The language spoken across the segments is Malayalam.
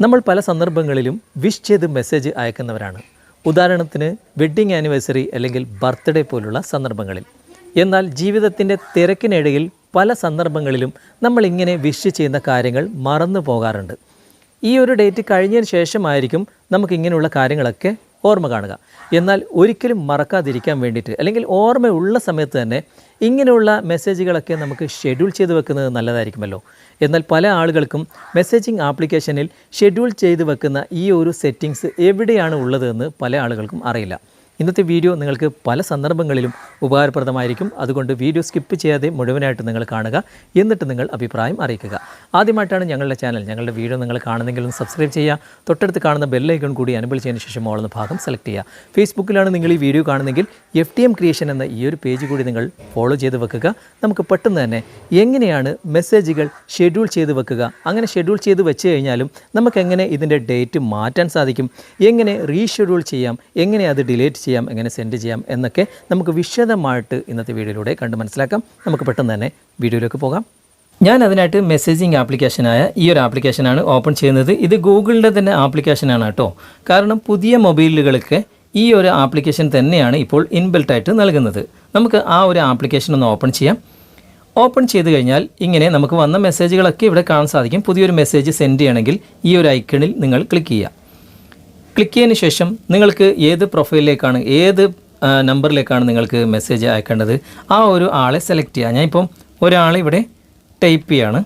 നമ്മൾ പല സന്ദർഭങ്ങളിലും വിഷ് ചെയ്ത് മെസ്സേജ് അയക്കുന്നവരാണ്. ഉദാഹരണത്തിന് വെഡ്ഡിംഗ് ആനിവേഴ്സറി അല്ലെങ്കിൽ ബർത്ത്ഡേ പോലുള്ള സന്ദർഭങ്ങളിൽ. എന്നാൽ ജീവിതത്തിന്റെ തിരക്കിനിടയിൽ പല സന്ദർഭങ്ങളിലും നമ്മൾ ഇങ്ങനെ വിഷ് ചെയ്യുന്ന കാര്യങ്ങൾ മറന്നു പോകാറുണ്ട്. ഈ ഒരു ഡേറ്റ് കഴിഞ്ഞതിന് ശേഷമായിരിക്കും നമുക്ക് ഇങ്ങനെയുള്ള കാര്യങ്ങളൊക്കെ ഓർമ്മ കാണുക. എന്നാൽ ഒരിക്കലും മറക്കാതിരിക്കാൻ വേണ്ടിയിട്ട് അല്ലെങ്കിൽ ഓർമ്മയുള്ള സമയത്ത് തന്നെ ഇങ്ങനെയുള്ള മെസ്സേജുകളൊക്കെ നമുക്ക് ഷെഡ്യൂൾ ചെയ്ത് വെക്കുന്നത് നല്ലതായിരിക്കുമല്ലോ. എന്നാൽ പല ആളുകൾക്കും മെസ്സേജിംഗ് ആപ്ലിക്കേഷനിൽ ഷെഡ്യൂൾ ചെയ്ത് വെക്കുന്ന ഈ ഒരു സെറ്റിങ്സ് എവിടെയാണ് ഉള്ളതെന്ന് പല ആളുകൾക്കും അറിയില്ല. ഇന്നത്തെ വീഡിയോ നിങ്ങൾക്ക് പല സന്ദർഭങ്ങളിലും ഉപകാരപ്രദമായിരിക്കും. അതുകൊണ്ട് വീഡിയോ സ്കിപ്പ് ചെയ്യാതെ മുഴുവനായിട്ട് നിങ്ങൾ കാണുക. എന്നിട്ട് നിങ്ങൾ അഭിപ്രായം അറിയിക്കുക. ആദ്യമായിട്ടാണ് ഞങ്ങളുടെ ചാനൽ. ഞങ്ങളുടെ വീഡിയോ നിങ്ങൾ കാണുന്നെങ്കിൽ സബ്സ്ക്രൈബ് ചെയ്യുക. തൊട്ടടുത്ത് കാണുന്ന ബെല്ലൈക്കൺ കൂടി അനബിൾ ചെയ്യുന്ന ശേഷം ഓളുന്ന ഭാഗം സെലക്ട് ചെയ്യുക. ഫേസ്ബുക്കിലാണ് നിങ്ങൾ ഈ വീഡിയോ കാണുന്നെങ്കിൽ എഫ് ടി എം ക്രിയേഷൻ എന്ന ഈ ഒരു പേജ് കൂടി നിങ്ങൾ ഫോളോ ചെയ്ത് വെക്കുക. നമുക്ക് പെട്ടെന്ന് തന്നെ എങ്ങനെയാണ് മെസ്സേജുകൾ ഷെഡ്യൂൾ ചെയ്ത് വെക്കുക? അങ്ങനെ ഷെഡ്യൂൾ ചെയ്ത് വെച്ച് കഴിഞ്ഞാലും നമുക്കെങ്ങനെ ഇതിന്റെ ഡേറ്റ് മാറ്റാൻ സാധിക്കും? എങ്ങനെ റീഷെഡ്യൂൾ ചെയ്യാം? എങ്ങനെ അത് ഡിലേറ്റ് എങ്ങനെ സെൻഡ് ചെയ്യാം എന്നൊക്കെ നമുക്ക് വിശദമായിട്ട് ഇന്നത്തെ വീഡിയോയിലൂടെ കണ്ട് മനസ്സിലാക്കാം. നമുക്ക് പെട്ടെന്ന് തന്നെ വീഡിയോയിലേക്ക് പോകാം. ഞാൻ അതിനായിട്ട് മെസ്സേജിങ് ആപ്ലിക്കേഷനായ ഈ ഒരു ആപ്ലിക്കേഷനാണ് ഓപ്പൺ ചെയ്യുന്നത്. ഇത് ഗൂഗിളിന്റെ തന്നെ ആപ്ലിക്കേഷനാണ് കേട്ടോ. കാരണം പുതിയ മൊബൈലുകൾക്ക് ഈ ഒരു ആപ്ലിക്കേഷൻ തന്നെയാണ് ഇപ്പോൾ ഇൻബിൽട്ടായിട്ട് നൽകുന്നത്. നമുക്ക് ആ ഒരു ആപ്ലിക്കേഷൻ ഒന്ന് ഓപ്പൺ ചെയ്യാം. ഓപ്പൺ ചെയ്ത് കഴിഞ്ഞാൽ ഇങ്ങനെ നമുക്ക് വന്ന മെസ്സേജുകളൊക്കെ ഇവിടെ കാണാൻ സാധിക്കും. പുതിയൊരു മെസ്സേജ് സെൻഡ് ചെയ്യണമെങ്കിൽ ഈ ഒരു ഐക്കണിൽ നിങ്ങൾ ക്ലിക്ക് ചെയ്യുക. ക്ലിക്ക് ചെയ്തതിന് ശേഷം നിങ്ങൾക്ക് ഏത് പ്രൊഫൈലിലേക്കാണ് ഏത് നമ്പറിലേക്കാണ് നിങ്ങൾക്ക് മെസ്സേജ് അയക്കേണ്ടത്? ആ ഒരു ആളെ സെലക്ട് ചെയ്യുക ഞാനിപ്പം ഒരാളെ ഇവിടെ ടൈപ്പ് ചെയ്യാണ്.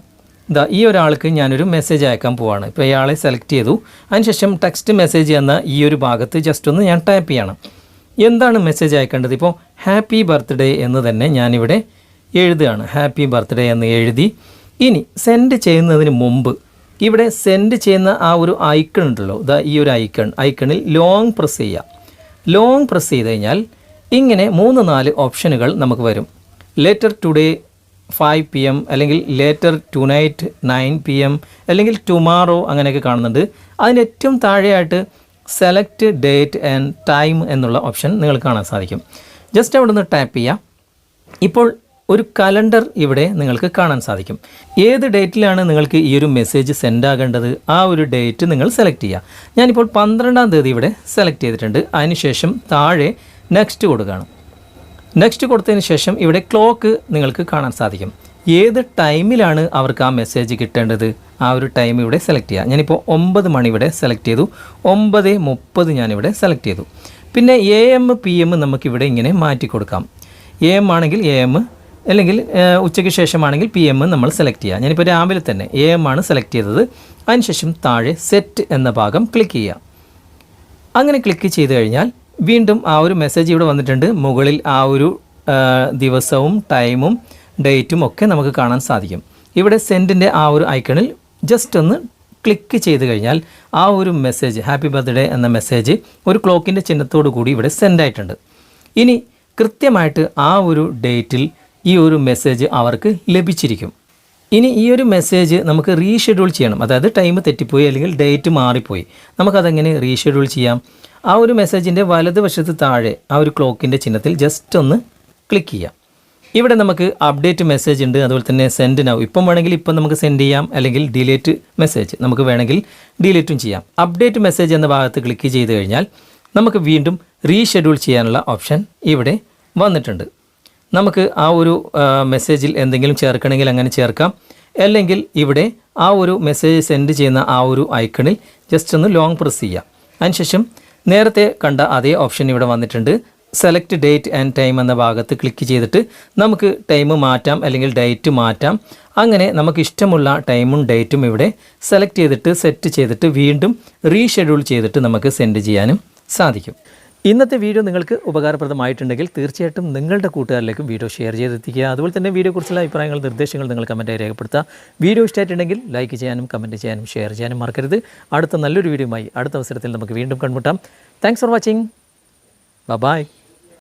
ഇതാ ഈ ഒരാൾക്ക് ഞാനൊരു മെസ്സേജ് അയക്കാൻ പോവാണ്. ഇപ്പോൾ ഇയാളെ സെലക്ട് ചെയ്തു. അതിനുശേഷം ടെക്സ്റ്റ് മെസ്സേജ് എന്ന ഈ ഒരു ഭാഗത്ത് ജസ്റ്റ് ഒന്ന് ഞാൻ ടൈപ്പ് ചെയ്യണം. എന്താണ് മെസ്സേജ് അയക്കേണ്ടത്? ഇപ്പോൾ ഹാപ്പി ബർത്ത്ഡേ എന്ന് തന്നെ ഞാനിവിടെ എഴുതുകയാണ്. ഹാപ്പി ബർത്ത്ഡേ എന്ന് എഴുതി. ഇനി സെൻഡ് ചെയ്യുന്നതിന് മുമ്പ് ഇവിടെ സെൻഡ് ചെയ്യുന്ന ആ ഒരു ഐക്കൺ ഉണ്ടല്ലോ. ദാ ഈ ഒരു ഐക്കൺ ഐക്കണിൽ ലോങ് പ്രസ് ചെയ്യുക. ലോങ് പ്രസ് ചെയ്ത് കഴിഞ്ഞാൽ ഇങ്ങനെ മൂന്ന് നാല് ഓപ്ഷനുകൾ നമുക്ക് വരും. Later today five P M അല്ലെങ്കിൽ later tonight nine P M അല്ലെങ്കിൽ ടുമാറോ അങ്ങനെയൊക്കെ കാണുന്നുണ്ട്. അതിന് ഏറ്റവും താഴെയായിട്ട് സെലക്ട് ഡേറ്റ് ആൻഡ് ടൈം എന്നുള്ള ഓപ്ഷൻ നിങ്ങൾ കാണാൻ സാധിക്കും. ജസ്റ്റ് അവിടെ നിന്ന് ടാപ്പ് ചെയ്യാം ഇപ്പോൾ ഒരു കലണ്ടർ ഇവിടെ നിങ്ങൾക്ക് കാണാൻ സാധിക്കും. ഏത് ഡേറ്റിലാണ് നിങ്ങൾക്ക് ഈ ഒരു മെസ്സേജ് സെൻഡ് ആകേണ്ടത്? ആ ഒരു ഡേറ്റ് നിങ്ങൾ സെലക്ട് ചെയ്യുക ഞാനിപ്പോൾ പന്ത്രണ്ടാം തീയതി ഇവിടെ സെലക്ട് ചെയ്തിട്ടുണ്ട്. അതിനുശേഷം താഴെ നെക്സ്റ്റ് കൊടുക്കുകയാണ് നെക്സ്റ്റ് കൊടുത്തതിന് ശേഷം ഇവിടെ ക്ലോക്ക് നിങ്ങൾക്ക് കാണാൻ സാധിക്കും. ഏത് ടൈമിലാണ് അവർക്ക് ആ മെസ്സേജ് കിട്ടേണ്ടത്? ആ ഒരു ടൈം ഇവിടെ സെലക്ട് ചെയ്യുക ഞാനിപ്പോൾ ഒമ്പത് മണി ഇവിടെ സെലക്ട് ചെയ്തു. ഒമ്പത് മുപ്പത് ഞാനിവിടെ സെലക്ട് ചെയ്തു. പിന്നെ എ എം പി എം നമുക്കിവിടെ ഇങ്ങനെ മാറ്റി കൊടുക്കാം. എ എം ആണെങ്കിൽ എ എം അല്ലെങ്കിൽ ഉച്ചയ്ക്ക് ശേഷമാണെങ്കിൽ പി എം നമ്മൾ സെലക്ട് ചെയ്യുക ഞാനിപ്പോൾ രാവിലെ തന്നെ എ എം ആണ് സെലക്ട് ചെയ്തത്. അതിനുശേഷം താഴെ സെറ്റ് എന്ന ഭാഗം ക്ലിക്ക് ചെയ്യുക അങ്ങനെ ക്ലിക്ക് ചെയ്ത് കഴിഞ്ഞാൽ വീണ്ടും ആ ഒരു മെസ്സേജ് ഇവിടെ വന്നിട്ടുണ്ട്. മുകളിൽ ആ ഒരു ദിവസവും ടൈമും ഡേറ്റും ഒക്കെ നമുക്ക് കാണാൻ സാധിക്കും. ഇവിടെ സെന്റിന്റെ ആ ഒരു ഐക്കണിൽ ജസ്റ്റ് ഒന്ന് ക്ലിക്ക് ചെയ്ത് കഴിഞ്ഞാൽ ആ ഒരു മെസ്സേജ് ഹാപ്പി ബർത്ത്ഡേ എന്ന മെസ്സേജ് ഒരു ക്ലോക്കിന്റെ ചിഹ്നത്തോടു കൂടി ഇവിടെ സെൻഡ് ആയിട്ടുണ്ട്. ഇനി കൃത്യമായിട്ട് ആ ഒരു ഡേറ്റിൽ ഈ ഒരു മെസ്സേജ് അവർക്ക് ലഭിച്ചിരിക്കും. ഇനി ഈ ഒരു മെസ്സേജ് നമുക്ക് റീഷെഡ്യൂൾ ചെയ്യണം. അതായത് ടൈം തെറ്റിപ്പോയി അല്ലെങ്കിൽ ഡേറ്റ് മാറിപ്പോയി. നമുക്കതെങ്ങനെ റീഷെഡ്യൂൾ ചെയ്യാം? ആ ഒരു മെസ്സേജിന്റെ വലതുവശത്ത് താഴെ ആ ഒരു ക്ലോക്കിന്റെ ചിഹ്നത്തിൽ ജസ്റ്റ് ഒന്ന് ക്ലിക്ക് ചെയ്യാം. ഇവിടെ നമുക്ക് അപ്ഡേറ്റ് മെസ്സേജ് ഉണ്ട്. അതുപോലെ തന്നെ സെൻഡ് നൗ ഇപ്പം വേണമെങ്കിൽ ഇപ്പം നമുക്ക് സെൻഡ് ചെയ്യാം. അല്ലെങ്കിൽ ഡിലേറ്റ് മെസ്സേജ് നമുക്ക് വേണമെങ്കിൽ ഡിലേറ്റും ചെയ്യാം. അപ്ഡേറ്റ് മെസ്സേജ് എന്ന ഭാഗത്ത് ക്ലിക്ക് ചെയ്ത് കഴിഞ്ഞാൽ നമുക്ക് വീണ്ടും റീഷെഡ്യൂൾ ചെയ്യാനുള്ള ഓപ്ഷൻ ഇവിടെ വന്നിട്ടുണ്ട്. നമുക്ക് ആ ഒരു മെസ്സേജിൽ എന്തെങ്കിലും ചേർക്കണമെങ്കിൽ അങ്ങനെ ചേർക്കാം. അല്ലെങ്കിൽ ഇവിടെ ആ ഒരു മെസ്സേജ് സെൻഡ് ചെയ്യുന്ന ആ ഒരു ഐക്കണിൽ ജസ്റ്റ് ഒന്ന് ലോങ് പ്രസ് ചെയ്യാം. അതിനുശേഷം നേരത്തെ കണ്ട അതേ ഓപ്ഷൻ ഇവിടെ വന്നിട്ടുണ്ട്. സെലക്ട് ഡേറ്റ് ആൻഡ് ടൈം എന്ന ഭാഗത്ത് ക്ലിക്ക് ചെയ്തിട്ട് നമുക്ക് ടൈം മാറ്റാം അല്ലെങ്കിൽ ഡേറ്റ് മാറ്റാം. അങ്ങനെ നമുക്ക് ഇഷ്ടമുള്ള ടൈമും ഡേറ്റും ഇവിടെ സെലക്ട് ചെയ്തിട്ട് സെറ്റ് ചെയ്തിട്ട് വീണ്ടും റീഷെഡ്യൂൾ ചെയ്തിട്ട് നമുക്ക് സെൻഡ് ചെയ്യാനും സാധിക്കും. ഇന്നത്തെ വീഡിയോ നിങ്ങൾക്ക് ഉപകാരപ്രദമായിട്ടുണ്ടെങ്കിൽ തീർച്ചയായിട്ടും നിങ്ങളുടെ കൂട്ടുകാരിലേക്കും വീഡിയോ ഷെയർ ചെയ്തെത്തിക്കുക. അതുപോലെ തന്നെ വീഡിയോ കുറിച്ചുള്ള അഭിപ്രായങ്ങൾ നിർദ്ദേശങ്ങൾ നിങ്ങൾ കമന്റായി രേഖപ്പെടുത്തുക. വീഡിയോ ഇഷ്ടമായിട്ടുണ്ടെങ്കിൽ ലൈക്ക് ചെയ്യാനും കമന്റ് ചെയ്യാനും ഷെയർ ചെയ്യാനും മറക്കരുത്. അടുത്ത നല്ലൊരു വീഡിയോയുമായി അടുത്ത അവസരത്തിൽ നമുക്ക് വീണ്ടും കണ്ടുമുട്ടാം. Thanks for watching bye